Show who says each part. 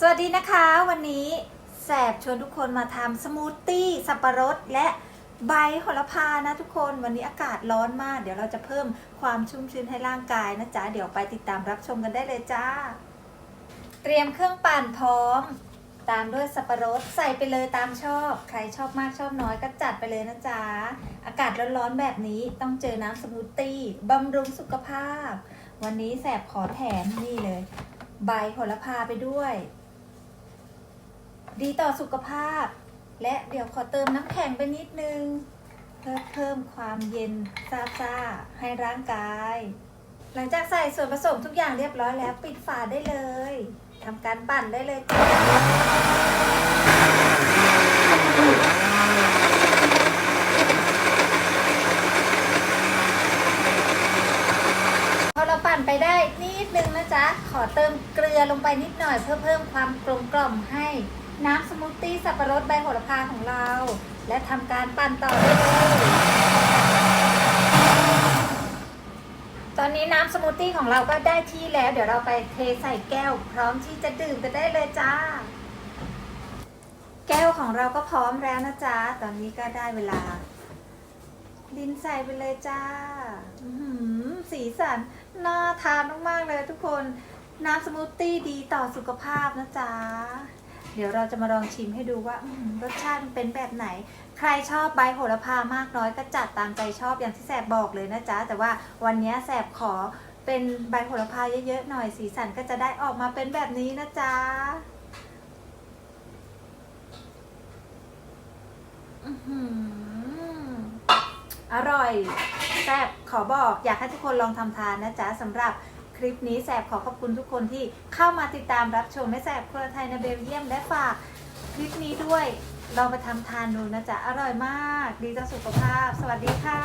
Speaker 1: สวัสดีนะคะวันนี้แสบชวนทุกคนมาทำสมูทตี้สับปะรดและใบโหระพานะทุกคนวันนี้อากาศร้อนมาก เดี๋ยวเราจะเพิ่มความชุ่มชื้นให้ร่างกายนะจ๊ะเดี๋ยวไปติดตามรับชมกันได้เลยจ้า เตรียมเครื่องปั่นพร้อม ตามด้วยสับปะรดใส่ไปเลยตามชอบ ใครชอบมากชอบน้อยก็จัดไปเลยนะจ๊ะอากาศร้อนๆแบบนี้ต้องเจอน้ำสมูทตี้บำรุงสุขภาพ วันนี้แสบขอแถมนี่เลย ใบโหระพาไปด้วย ดีต่อสุขภาพ และเดี๋ยวขอเติมน้ำแข็งไปนิดนึง เพื่อเพิ่มความเย็นซาซาให้ร่างกาย หลังจากใส่ส่วนผสมทุกอย่างเรียบร้อยแล้วปิดฝาได้เลยทำการปั่นได้เลยจ้าพอเราปั่นไปได้นิดนึงนะจ๊ะ ขอเติมเกลือลงไปนิดหน่อยเพื่อเพิ่มความกลมกล่อมให้ น้ำสมูทตี้สับปะรดใบโหระพาของเรา และทำการปั่นต่อได้เลย ตอนนี้น้ำสมูทตี้ของเราก็ได้ที่แล้ว เดี๋ยวเราไปเทใส่แก้ว พร้อมที่จะดื่มกันได้เลยจ้า แก้วของเราก็พร้อมแล้วนะจ๊ะ ตอนนี้ก็ได้เวลา ดินใส่ไปเลยจ้าสีสันน่าทานมากๆเลยทุกคน น้ำสมูทตี้ดีต่อสุขภาพนะจ๊ะ เดี๋ยวเราจะมาลองชิมให้ดูว่ารสชาติมันเป็นแบบไหน ใครชอบใบโหระพามากน้อยก็จัดตามใจชอบอย่างที่แสบบอกเลยนะจ๊ะ แต่ว่าวันนี้แสบขอเป็นใบโหระพาเยอะๆหน่อยสีสันก็จะได้ออกมาเป็นแบบนี้นะจ๊ะอือหืออร่อยแสบขอบอกอยากให้ทุกคนลองทำทานนะจ๊ะสำหรับ คลิปนี้แสบขอขอบคุณทุกคนที่เข้ามาติดตามรับชมแม่แสบครัวไทยในเบลเยียมและฝากคลิปนี้ด้วยลองไปทำทานดูนะจ๊ะ อร่อยมาก ดีต่อสุขภาพ สวัสดีค่ะ